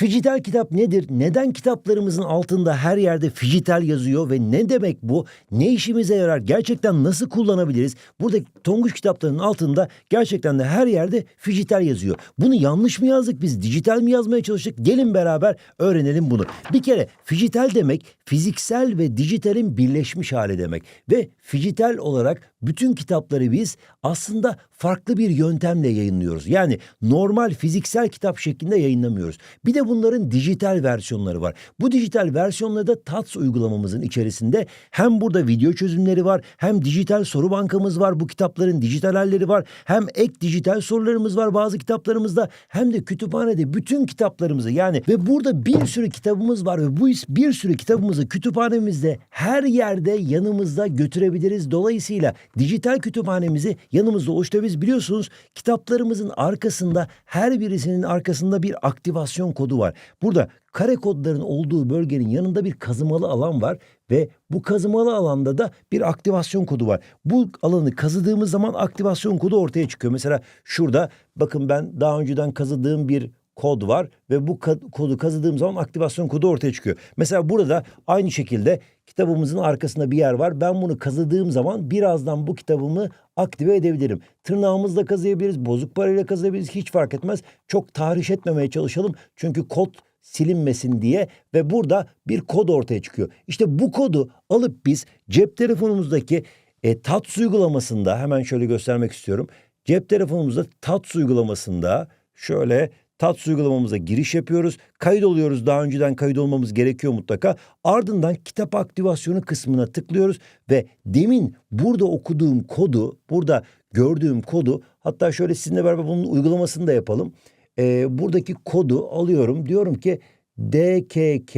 Fijital kitap nedir? Neden kitaplarımızın altında her yerde fijital yazıyor ve ne demek bu? Ne işimize yarar? Gerçekten nasıl kullanabiliriz? Burada Tonguç kitaplarının altında gerçekten de her yerde fijital yazıyor. Bunu yanlış mı yazdık biz? Dijital mi yazmaya çalıştık? Gelin beraber öğrenelim bunu. Bir kere fijital demek fiziksel ve dijitalin birleşmiş hali demek. Ve fijital olarak bütün kitapları biz aslında farklı bir yöntemle yayınlıyoruz. Yani normal fiziksel kitap şeklinde yayınlamıyoruz. Bir de bunların dijital versiyonları var. Bu dijital versiyonları da TATS uygulamamızın içerisinde hem burada video çözümleri var, hem dijital soru bankamız var. Bu kitapların dijital halleri var. Hem ek dijital sorularımız var bazı kitaplarımızda. Hem de kütüphanede bütün kitaplarımızı yani ve burada bir sürü kitabımız var ve bu bir sürü kitabımızı kütüphanemizde her yerde yanımızda götürebiliriz. Dolayısıyla dijital kütüphanemizi yanımızda oluşturabiliriz. Biliyorsunuz kitaplarımızın arkasında her birisinin arkasında bir aktivasyon kodu var. Burada kare kodların olduğu bölgenin yanında bir kazımalı alan var ve bu kazımalı alanda da bir aktivasyon kodu var. Bu alanı kazıdığımız zaman aktivasyon kodu ortaya çıkıyor. Mesela şurada bakın ben daha önceden kazıdığım bir kod var ve bu kodu kazıdığım zaman aktivasyon kodu ortaya çıkıyor. Mesela burada aynı şekilde kitabımızın arkasında bir yer var. Ben bunu kazıdığım zaman birazdan bu kitabımı aktive edebilirim. Tırnağımızla kazıyabiliriz, bozuk parayla kazıyabiliriz hiç fark etmez. Çok tahriş etmemeye çalışalım çünkü kod silinmesin diye ve burada bir kod ortaya çıkıyor. İşte bu kodu alıp biz cep telefonumuzdaki e, TATS uygulamasında hemen şöyle göstermek istiyorum. Cep telefonumuzda TATS uygulamasında şöyle TATS uygulamamıza giriş yapıyoruz. Kayıt oluyoruz. Daha önceden kayıt olmamız gerekiyor mutlaka. Ardından kitap aktivasyonu kısmına tıklıyoruz ve demin burada okuduğum kodu, burada gördüğüm kodu hatta şöyle sizinle beraber bunun uygulamasını da yapalım. Ee, buradaki kodu alıyorum. Diyorum ki DKK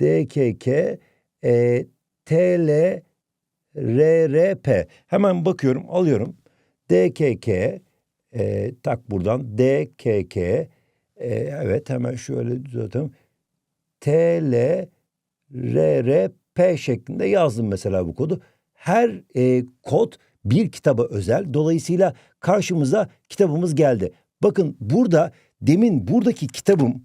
DKK e, TL RRP. Hemen bakıyorum, alıyorum. DKK e, tak buradan DKK e, evet hemen şöyle düzeltelim. TL RRP şeklinde yazdım mesela bu kodu. Her e, kod bir kitaba özel. Dolayısıyla karşımıza kitabımız geldi. Bakın burada demin buradaki kitabım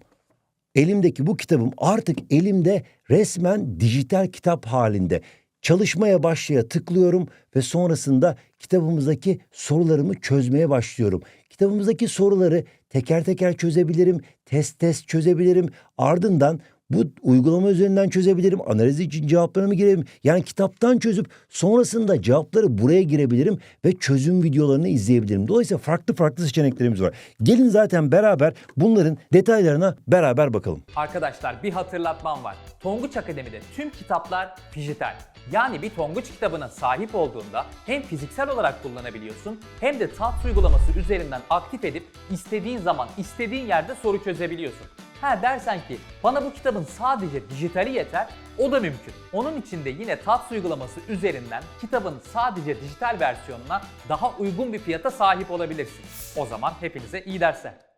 elimdeki bu kitabım artık elimde resmen dijital kitap halinde. Çalışmaya başlaya tıklıyorum ve sonrasında kitabımızdaki sorularımı çözmeye başlıyorum. Kitabımızdaki soruları teker teker çözebilirim, test test çözebilirim. Ardından bu uygulama üzerinden çözebilirim. Analiz için cevaplarımı girebilirim. Yani kitaptan çözüp sonrasında cevapları buraya girebilirim ve çözüm videolarını izleyebilirim. Dolayısıyla farklı farklı seçeneklerimiz var. Gelin zaten beraber bunların detaylarına beraber bakalım. Arkadaşlar bir hatırlatmam var. Tonguç Akademi'de tüm kitaplar dijital. Yani bir Tonguç kitabına sahip olduğunda hem fiziksel olarak kullanabiliyorsun hem de TATS uygulaması üzerinden aktif edip istediğin zaman istediğin yerde soru çözebiliyorsun. Ha dersen ki bana bu kitabın sadece dijitali yeter, o da mümkün. Onun için de yine TATS uygulaması üzerinden kitabın sadece dijital versiyonuna daha uygun bir fiyata sahip olabilirsin. O zaman hepinize iyi dersler.